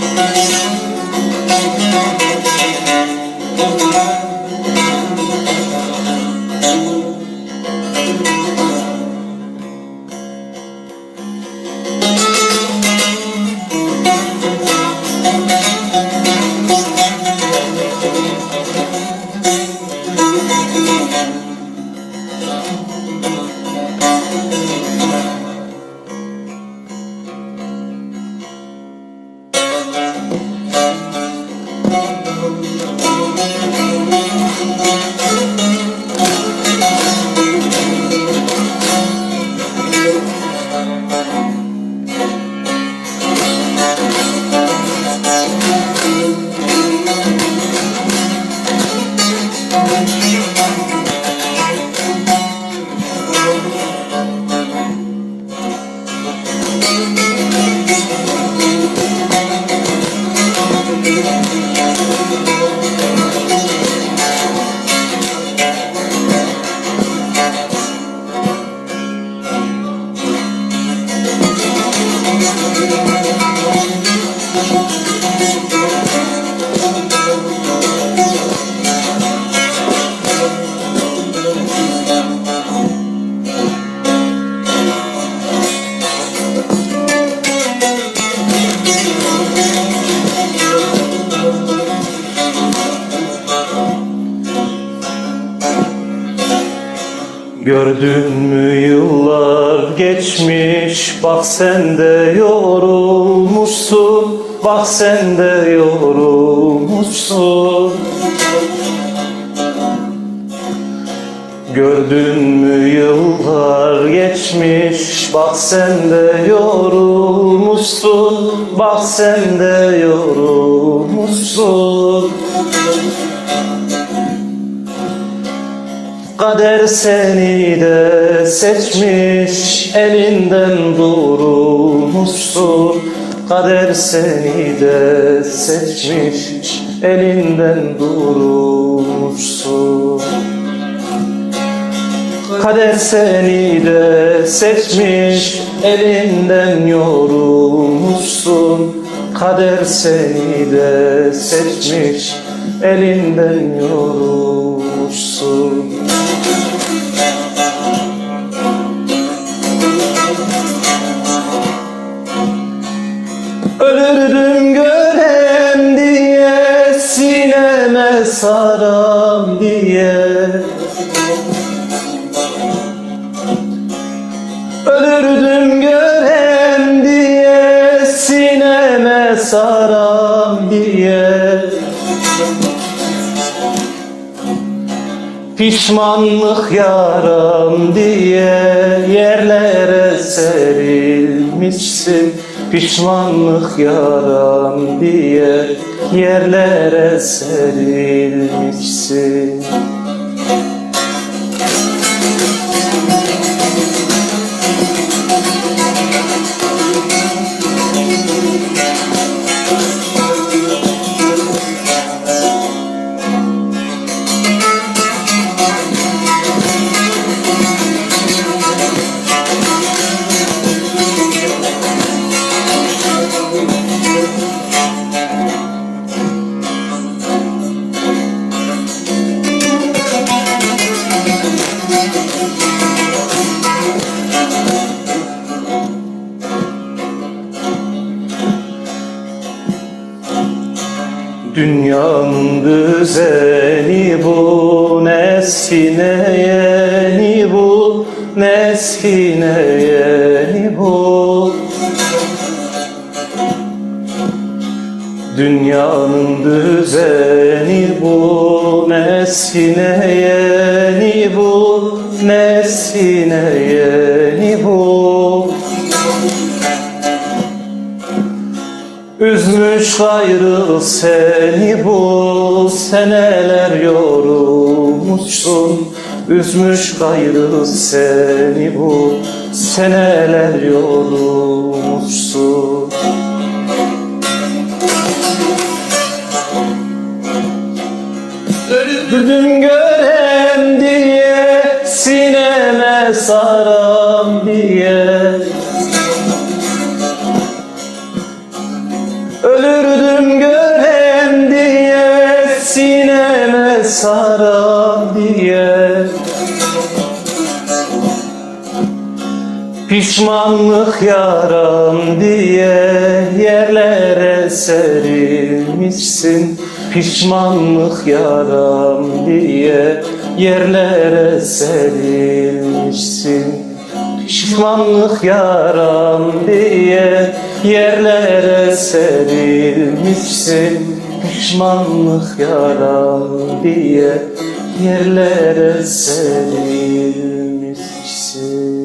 Thank you. Gördün mü yıllar geçmiş? Bak sen de yorulmuşsun. Bak sen de yorulmuşsun. Gördün mü yıllar geçmiş? Bak sen de yorulmuşsun. Bak sen de yorulmuşsun. Kader seni de seçmiş Elinden durulmuşsun Kader seni de seçmiş Elinden durulmuşsun Kader seni de seçmiş Elinden yorulmuşsun. Kader seni de seçmiş Elinden yorulmuşsun saram diye. Ölürdüm görem diye Sineme saram diye. Pişmanlık yaram diye Yerlere serilmişsin Pişmanlık yaram diye Yerlere serilmişsin Dünyanın düzeni bu Nesline yeni bu Nesline yeni bu. Dünyanın düzeni bu Nesline yeni bu Nesline yeni bu Üzmüş gayrı seni bu seneler yorulmuşsun. Üzmüş gayrı seni bu seneler yorulmuşsun. Öldürdüm görem diye sineme saram diye saram diye. Pişmanlık yaram diye yerlere serilmişsin. Pişmanlık yaram diye yerlere serilmişsin. Pişmanlık yaram diye yerlere serilmişsin Pişmanlık yaram diye yerlere serilmişsin